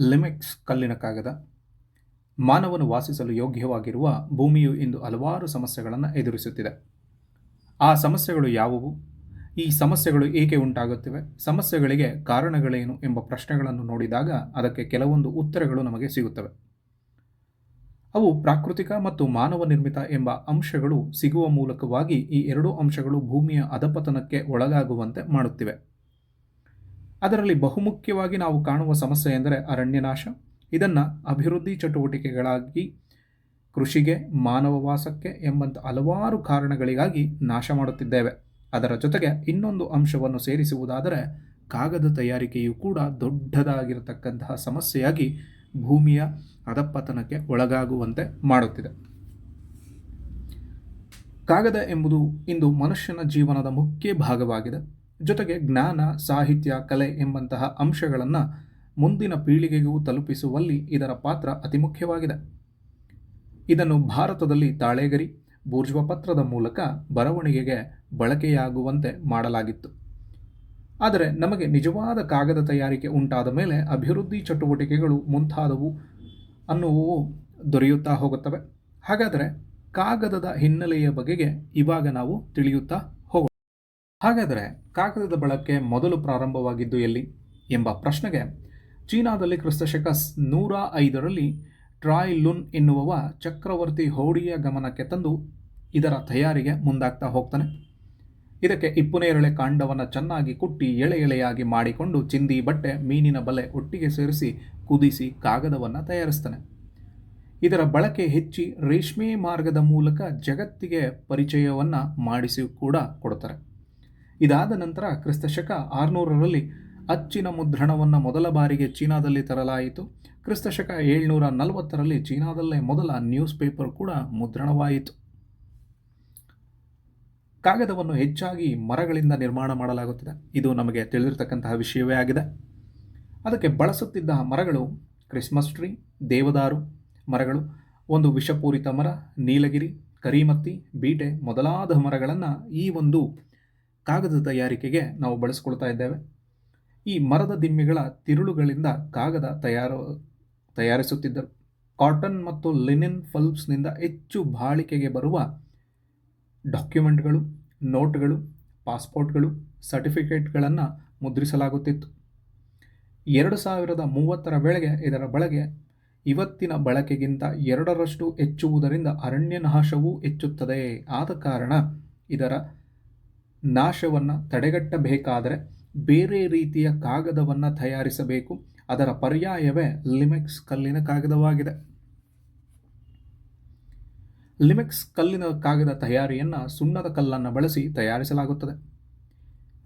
ಲಿಮೆಕ್ಸ್ ಕಲ್ಲಿನ ಕಾಗದ. ಮಾನವನು ವಾಸಿಸಲು ಯೋಗ್ಯವಾಗಿರುವ ಭೂಮಿಯು ಇಂದು ಹಲವಾರು ಸಮಸ್ಯೆಗಳನ್ನು ಎದುರಿಸುತ್ತಿದೆ. ಆ ಸಮಸ್ಯೆಗಳು ಯಾವುವು? ಈ ಸಮಸ್ಯೆಗಳು ಏಕೆ ಉಂಟಾಗುತ್ತಿವೆ? ಸಮಸ್ಯೆಗಳಿಗೆ ಕಾರಣಗಳೇನು ಎಂಬ ಪ್ರಶ್ನೆಗಳನ್ನು ನೋಡಿದಾಗ ಅದಕ್ಕೆ ಕೆಲವೊಂದು ಉತ್ತರಗಳು ನಮಗೆ ಸಿಗುತ್ತವೆ. ಅವು ಪ್ರಾಕೃತಿಕ ಮತ್ತು ಮಾನವ ನಿರ್ಮಿತ ಎಂಬ ಅಂಶಗಳು ಸಿಗುವ ಮೂಲಕವಾಗಿ ಈ ಎರಡೂ ಅಂಶಗಳು ಭೂಮಿಯ ಅಧಪತನಕ್ಕೆ ಒಳಗಾಗುವಂತೆ ಮಾಡುತ್ತಿವೆ. ಅದರಲ್ಲಿ ಬಹುಮುಖ್ಯವಾಗಿ ನಾವು ಕಾಣುವ ಸಮಸ್ಯೆ ಎಂದರೆ ಅರಣ್ಯನಾಶ. ಇದನ್ನು ಅಭಿವೃದ್ಧಿ ಚಟುವಟಿಕೆಗಳಾಗಿ, ಕೃಷಿಗೆ, ಮಾನವ ವಾಸಕ್ಕೆ ಎಂಬಂಥ ಹಲವಾರು ಕಾರಣಗಳಿಗಾಗಿ ನಾಶ ಮಾಡುತ್ತಿದ್ದೇವೆ. ಅದರ ಜೊತೆಗೆ ಇನ್ನೊಂದು ಅಂಶವನ್ನು ಸೇರಿಸುವುದಾದರೆ, ಕಾಗದ ತಯಾರಿಕೆಯು ಕೂಡ ದೊಡ್ಡದಾಗಿರತಕ್ಕಂತಹ ಸಮಸ್ಯೆಯಾಗಿ ಭೂಮಿಯ ಅಧಪತನಕ್ಕೆ ಒಳಗಾಗುವಂತೆ ಮಾಡುತ್ತಿದೆ. ಕಾಗದ ಎಂಬುದು ಇಂದು ಮನುಷ್ಯನ ಜೀವನದ ಮುಖ್ಯ ಭಾಗವಾಗಿದೆ. ಜೊತೆಗೆ ಜ್ಞಾನ, ಸಾಹಿತ್ಯ, ಕಲೆ ಎಂಬಂತಹ ಅಂಶಗಳನ್ನು ಮುಂದಿನ ಪೀಳಿಗೆಗೂ ತಲುಪಿಸುವಲ್ಲಿ ಇದರ ಪಾತ್ರ ಅತಿ ಮುಖ್ಯವಾಗಿದೆ. ಇದನ್ನು ಭಾರತದಲ್ಲಿ ತಾಳೆಗರಿ ಪತ್ರದ ಮೂಲಕ ಬರವಣಿಗೆಗೆ ಬಳಕೆಯಾಗುವಂತೆ ಮಾಡಲಾಗಿತ್ತು. ಆದರೆ ನಮಗೆ ನಿಜವಾದ ಕಾಗದ ತಯಾರಿಕೆ ಉಂಟಾದ ಮೇಲೆ ಅಭಿವೃದ್ಧಿ ಚಟುವಟಿಕೆಗಳು ಮುಂತಾದವು ಅನ್ನುವು ದೊರೆಯುತ್ತಾ ಹೋಗುತ್ತವೆ. ಹಾಗಾದರೆ ಕಾಗದದ ಹಿನ್ನೆಲೆಯ ಬಗೆಗೆ ಇವಾಗ ನಾವು ತಿಳಿಯುತ್ತಾ ಹಾಗಾದರೆ ಕಾಗದದ ಬಳಕೆ ಮೊದಲು ಪ್ರಾರಂಭವಾಗಿದ್ದು ಎಲ್ಲಿ ಎಂಬ ಪ್ರಶ್ನೆಗೆ ಚೀನಾದಲ್ಲಿ ಕ್ರಿಸ್ತಶಕ ನೂರ ಐದರಲ್ಲಿ ಟ್ರಾಯ್ ಲುನ್ ಎನ್ನುವವ ಚಕ್ರವರ್ತಿ ಹೋಡಿಯ ಗಮನಕ್ಕೆ ತಂದು ಇದರ ತಯಾರಿಗೆ ಮುಂದಾಗ್ತಾ ಹೋಗ್ತಾನೆ. ಇದಕ್ಕೆ ಇಪ್ಪುನೇರಳೆ ಕಾಂಡವನ್ನು ಚೆನ್ನಾಗಿ ಕುಟ್ಟಿ ಎಳೆ ಎಳೆಯಾಗಿ ಮಾಡಿಕೊಂಡು ಚಿಂದಿ ಬಟ್ಟೆ ಮೀನಿನ ಬಲೆ ಒಟ್ಟಿಗೆ ಸೇರಿಸಿ ಕುದಿಸಿ ಕಾಗದವನ್ನು ತಯಾರಿಸ್ತಾನೆ. ಇದರ ಬಳಕೆ ಹೆಚ್ಚಿ ರೇಷ್ಮೆ ಮಾರ್ಗದ ಮೂಲಕ ಜಗತ್ತಿಗೆ ಪರಿಚಯವನ್ನು ಮಾಡಿಸಿ ಕೂಡ ಕೊಡ್ತಾರೆ. ಇದಾದ ನಂತರ ಕ್ರಿಸ್ತಶಕ ಆರುನೂರರಲ್ಲಿ ಅಚ್ಚಿನ ಮುದ್ರಣವನ್ನು ಮೊದಲ ಬಾರಿಗೆ ಚೀನಾದಲ್ಲಿ ತರಲಾಯಿತು. ಕ್ರಿಸ್ತಶಕ ಏಳ್ನೂರ ನಲವತ್ತರಲ್ಲಿ ಚೀನಾದಲ್ಲೇ ಮೊದಲ ನ್ಯೂಸ್ ಪೇಪರ್ ಕೂಡ ಮುದ್ರಣವಾಯಿತು. ಕಾಗದವನ್ನು ಹೆಚ್ಚಾಗಿ ಮರಗಳಿಂದ ನಿರ್ಮಾಣ ಮಾಡಲಾಗುತ್ತದೆ. ಇದು ನಮಗೆ ತಿಳಿದಿರತಕ್ಕಂತಹ ವಿಷಯವೇ ಆಗಿದೆ. ಅದಕ್ಕೆ ಬಳಸುತ್ತಿದ್ದ ಮರಗಳು ಕ್ರಿಸ್ಮಸ್ ಟ್ರೀ, ದೇವದಾರು ಮರಗಳು, ಒಂದು ವಿಷಪೂರಿತ ಮರ, ನೀಲಗಿರಿ, ಕರಿಮತ್ತಿ, ಬೀಟೆ ಮೊದಲಾದ ಮರಗಳನ್ನು ಈ ಒಂದು ಕಾಗದ ತಯಾರಿಕೆಗೆ ನಾವು ಬಳಸ್ಕೊಳ್ತಾ ಇದ್ದೇವೆ. ಈ ಮರದ ದಿಮ್ಮಿಗಳ ತಿರುಳುಗಳಿಂದ ಕಾಗದ ತಯಾರು, ತಯಾರಿಸುತ್ತಿದ್ದರು. ಕಾಟನ್ ಮತ್ತು ಲಿನಿನ್ ಫಲ್ಪ್ಸ್ನಿಂದ ಹೆಚ್ಚು ಬಾಳಿಕೆಗೆ ಬರುವ ಡಾಕ್ಯುಮೆಂಟ್ಗಳು, ನೋಟ್ಗಳು, ಪಾಸ್ಪೋರ್ಟ್ಗಳು, ಸರ್ಟಿಫಿಕೇಟ್ಗಳನ್ನು ಮುದ್ರಿಸಲಾಗುತ್ತಿತ್ತು. ಎರಡು ಸಾವಿರದ ಮೂವತ್ತರ ವೇಳೆಗೆ ಇದರ ಬಳಕೆ ಇವತ್ತಿನ ಬಳಕೆಗಿಂತ ಎರಡರಷ್ಟು ಹೆಚ್ಚುವುದರಿಂದ ಅರಣ್ಯ ನಾಶವೂ ಹೆಚ್ಚುತ್ತದೆ. ಆದ ಕಾರಣ ಇದರ ನಾಶವನ್ನು ತಡೆಗಟ್ಟಬೇಕಾದರೆ ಬೇರೆ ರೀತಿಯ ಕಾಗದವನ್ನು ತಯಾರಿಸಬೇಕು. ಅದರ ಪರ್ಯಾಯವೇ ಲಿಮೆಕ್ಸ್ ಕಲ್ಲಿನ ಕಾಗದವಾಗಿದೆ. ಲಿಮೆಕ್ಸ್ ಕಲ್ಲಿನ ಕಾಗದ ತಯಾರಿಯನ್ನು ಸುಣ್ಣದ ಕಲ್ಲನ್ನು ಬಳಸಿ ತಯಾರಿಸಲಾಗುತ್ತದೆ.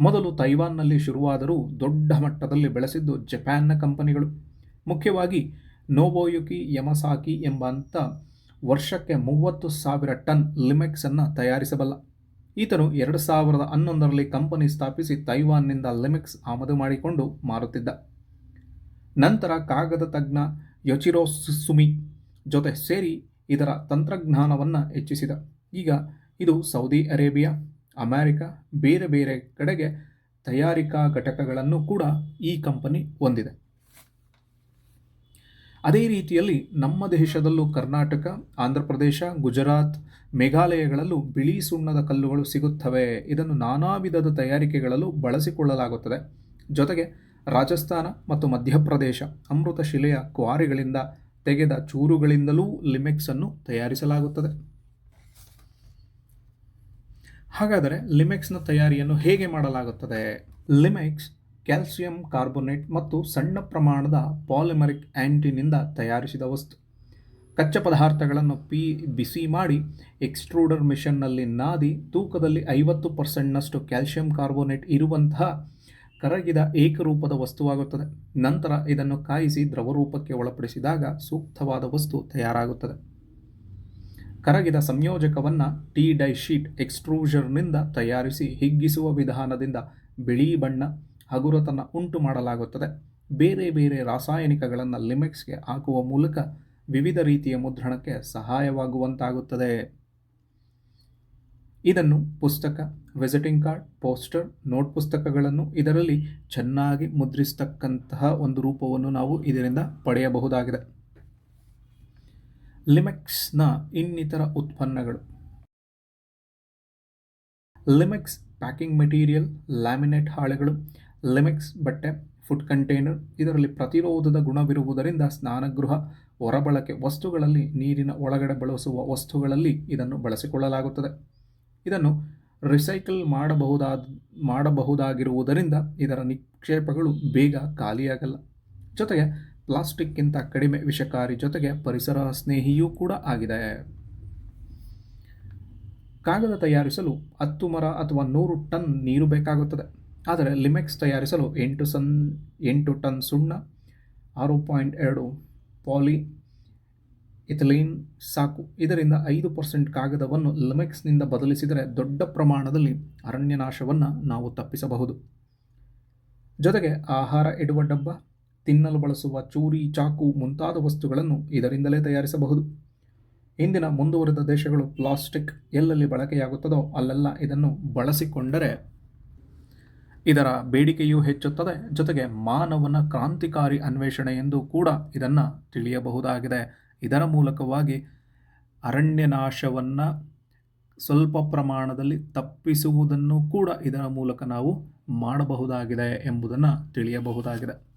ಮೊದಲು ತೈವಾನ್ನಲ್ಲಿ ಶುರುವಾದರೂ ದೊಡ್ಡ ಮಟ್ಟದಲ್ಲಿ ಬೆಳೆಸಿದ್ದು ಜಪಾನ್ನ ಕಂಪನಿಗಳು. ಮುಖ್ಯವಾಗಿ ನೋಬೋಯುಕಿ ಯಮಸಾಕಿ ಎಂಬಂಥ ವರ್ಷಕ್ಕೆ ಮೂವತ್ತು ಸಾವಿರ ಟನ್ ಲಿಮೆಕ್ಸನ್ನು ತಯಾರಿಸಬಲ್ಲ. ಈತನು ಎರಡು ಸಾವಿರದ ಹನ್ನೊಂದರಲ್ಲಿ ಕಂಪನಿ ಸ್ಥಾಪಿಸಿ ತೈವಾನ್ನಿಂದ ಲೆಮಿಕ್ಸ್ ಆಮದು ಮಾಡಿಕೊಂಡು ಮಾರುತ್ತಿದ್ದ. ನಂತರ ಕಾಗದ ತಜ್ಞ ಯೊಚಿರೋ ಸುಮಿ ಜೊತೆ ಸೇರಿ ಇದರ ತಂತ್ರಜ್ಞಾನವನ್ನು ಹೆಚ್ಚಿಸಿದ. ಈಗ ಇದು ಸೌದಿ ಅರೇಬಿಯಾ, ಅಮೆರಿಕ, ಬೇರೆ ಬೇರೆ ಕಡೆಗೆ ತಯಾರಿಕಾ ಘಟಕಗಳನ್ನು ಕೂಡ ಈ ಕಂಪನಿ ಹೊಂದಿದೆ. ಅದೇ ರೀತಿಯಲ್ಲಿ ನಮ್ಮ ದೇಶದಲ್ಲೂ ಕರ್ನಾಟಕ, ಆಂಧ್ರ ಪ್ರದೇಶ, ಗುಜರಾತ್ ಮೇಘಾಲಯಗಳಲ್ಲೂ ಬಿಳಿ ಸುಣ್ಣದ ಕಲ್ಲುಗಳು ಸಿಗುತ್ತವೆ. ಇದನ್ನು ನಾನಾ ವಿಧದ ತಯಾರಿಕೆಗಳಲ್ಲೂ ಬಳಸಿಕೊಳ್ಳಲಾಗುತ್ತದೆ. ಜೊತೆಗೆ ರಾಜಸ್ಥಾನ ಮತ್ತು ಮಧ್ಯಪ್ರದೇಶ ಅಮೃತ ಶಿಲೆಯ ಕ್ವಾರಿಗಳಿಂದ ತೆಗೆದ ಚೂರುಗಳಿಂದಲೂ ಲಿಮೆಕ್ಸನ್ನು ತಯಾರಿಸಲಾಗುತ್ತದೆ. ಹಾಗಾದರೆ ಲಿಮೆಕ್ಸ್ನ ತಯಾರಿಯನ್ನು ಹೇಗೆ ಮಾಡಲಾಗುತ್ತದೆ? ಲಿಮೆಕ್ಸ್ ಕ್ಯಾಲ್ಸಿಯಂ ಕಾರ್ಬೋನೇಟ್ ಮತ್ತು ಸಣ್ಣ ಪ್ರಮಾಣದ ಪಾಲಿಮರಿಕ್ ಆ್ಯಂಟಿನಿಂದ ತಯಾರಿಸಿದ ವಸ್ತು. ಕಚ್ಚಾ ಪದಾರ್ಥಗಳನ್ನು ಪಿ, ಬಿಸಿ ಮಾಡಿ ಎಕ್ಸ್ಟ್ರೂಡರ್ ಮಿಷನ್ನಲ್ಲಿ ನಾದಿ ತೂಕದಲ್ಲಿ ಐವತ್ತು ಪರ್ಸೆಂಟ್ನಷ್ಟು ಕ್ಯಾಲ್ಸಿಯಂ ಕಾರ್ಬೋನೇಟ್ ಇರುವಂತಹ ಕರಗಿದ ಏಕರೂಪದ ವಸ್ತುವಾಗುತ್ತದೆ. ನಂತರ ಇದನ್ನು ಕಾಯಿಸಿ ದ್ರವರೂಪಕ್ಕೆ ಒಳಪಡಿಸಿದಾಗ ಸೂಕ್ತವಾದ ವಸ್ತು ತಯಾರಾಗುತ್ತದೆ. ಕರಗಿದ ಸಂಯೋಜಕವನ್ನು ಟಿ ಡೈ ಶೀಟ್ ಎಕ್ಸ್ಟ್ರೂಷರ್ನಿಂದ ತಯಾರಿಸಿ ಹಿಗ್ಗಿಸುವ ವಿಧಾನದಿಂದ ಬಿಳಿ ಬಣ್ಣ ಹಗುರತನ ಉಂಟು ಮಾಡಲಾಗುತ್ತದೆ. ಬೇರೆ ಬೇರೆ ರಾಸಾಯನಿಕಗಳನ್ನು ಲಿಮೆಕ್ಸ್ಗೆ ಹಾಕುವ ಮೂಲಕ ವಿವಿಧ ರೀತಿಯ ಮುದ್ರಣಕ್ಕೆ ಸಹಾಯವಾಗುವಂತಾಗುತ್ತದೆ. ಇದನ್ನು ಪುಸ್ತಕ ವಿಸಿಟಿಂಗ್ ಕಾರ್ಡ್ ಪೋಸ್ಟರ್ ನೋಟ್ ಪುಸ್ತಕಗಳನ್ನು ಇದರಲ್ಲಿ ಚೆನ್ನಾಗಿ ಮುದ್ರಿಸತಕ್ಕಂತಹ ಒಂದು ರೂಪವನ್ನು ನಾವು ಇದರಿಂದ ಪಡೆಯಬಹುದಾಗಿದೆ. ಲಿಮೆಕ್ಸ್ನ ಇನ್ನಿತರ ಉತ್ಪನ್ನಗಳು. ಲಿಮೆಕ್ಸ್ ಪ್ಯಾಕಿಂಗ್ ಮೆಟೀರಿಯಲ್, ಲ್ಯಾಮಿನೇಟ್ ಹಾಳೆಗಳು ಲಿಮೆಕ್ಸ್ ಬಟ್ಟೆ, ಫುಡ್ ಕಂಟೈನರ್ ಇದರಲ್ಲಿ ಪ್ರತಿರೋಧದ ಗುಣವಿರುವುದರಿಂದ ಸ್ನಾನಗೃಹ, ಹೊರಬಳಕೆ, ವಸ್ತುಗಳಲ್ಲಿ ನೀರಿನ ಒಳಗಡೆ ಬಳಸುವ ವಸ್ತುಗಳಲ್ಲಿ ಇದನ್ನು ಬಳಸಿಕೊಳ್ಳಲಾಗುತ್ತದೆ. ಇದನ್ನು ರಿಸೈಕಲ್ ಮಾಡಬಹುದಾದ ಮಾಡಬಹುದಾಗಿರುವುದರಿಂದ ಇದರ ನಿಕ್ಷೇಪಗಳು ಬೇಗ ಖಾಲಿಯಾಗಲ್ಲ. ಜೊತೆಗೆ ಪ್ಲಾಸ್ಟಿಕ್ಗಿಂತ ಕಡಿಮೆ ವಿಷಕಾರಿ ಜೊತೆಗೆ ಪರಿಸರ ಸ್ನೇಹಿಯೂ ಕೂಡ ಆಗಿದೆ. ಕಾಗದ ತಯಾರಿಸಲು ಹತ್ತು ಮರ ಅಥವಾ ನೂರು ಟನ್ ನೀರು ಬೇಕಾಗುತ್ತದೆ. ಆದರೆ ಲಿಮೆಕ್ಸ್ ತಯಾರಿಸಲು ಎಂಟು ಸನ್, ಎಂಟು ಟನ್ ಸುಣ್ಣ, ಆರು ಪಾಯಿಂಟ್ ಎರಡು ಪಾಲಿ ಇಥಲೀನ್ ಸಾಕು. ಇದರಿಂದ ಐದು ಪರ್ಸೆಂಟ್ ಕಾಗದವನ್ನು ಲಿಮೆಕ್ಸ್ನಿಂದ ಬದಲಿಸಿದರೆ ದೊಡ್ಡ ಪ್ರಮಾಣದಲ್ಲಿ ಅರಣ್ಯನಾಶವನ್ನು ನಾವು ತಪ್ಪಿಸಬಹುದು. ಜೊತೆಗೆ ಆಹಾರ ಇಡುವ ಡಬ್ಬ, ತಿನ್ನಲು ಬಳಸುವ ಚೂರಿ, ಚಾಕು ಮುಂತಾದ ವಸ್ತುಗಳನ್ನು ಇದರಿಂದಲೇ ತಯಾರಿಸಬಹುದು. ಇಂದಿನ ಮುಂದುವರೆದ ದೇಶಗಳು ಪ್ಲಾಸ್ಟಿಕ್ ಎಲ್ಲೆಲ್ಲಿ ಬಳಕೆಯಾಗುತ್ತದೋ ಅಲ್ಲೆಲ್ಲ ಇದನ್ನು ಬಳಸಿಕೊಂಡರೆ ಇದರ ಬೇಡಿಕೆಯೂ ಹೆಚ್ಚುತ್ತದೆ. ಜೊತೆಗೆ ಮಾನವನ ಕ್ರಾಂತಿಕಾರಿ ಅನ್ವೇಷಣೆ ಎಂದು ಕೂಡ ಇದನ್ನು ತಿಳಿಯಬಹುದಾಗಿದೆ. ಇದರ ಮೂಲಕವಾಗಿ ಅರಣ್ಯನಾಶವನ್ನು ಸ್ವಲ್ಪ ಪ್ರಮಾಣದಲ್ಲಿ ತಪ್ಪಿಸುವುದನ್ನು ಕೂಡ ಇದರ ಮೂಲಕ ನಾವು ಮಾಡಬಹುದಾಗಿದೆ ಎಂಬುದನ್ನು ತಿಳಿಯಬಹುದಾಗಿದೆ.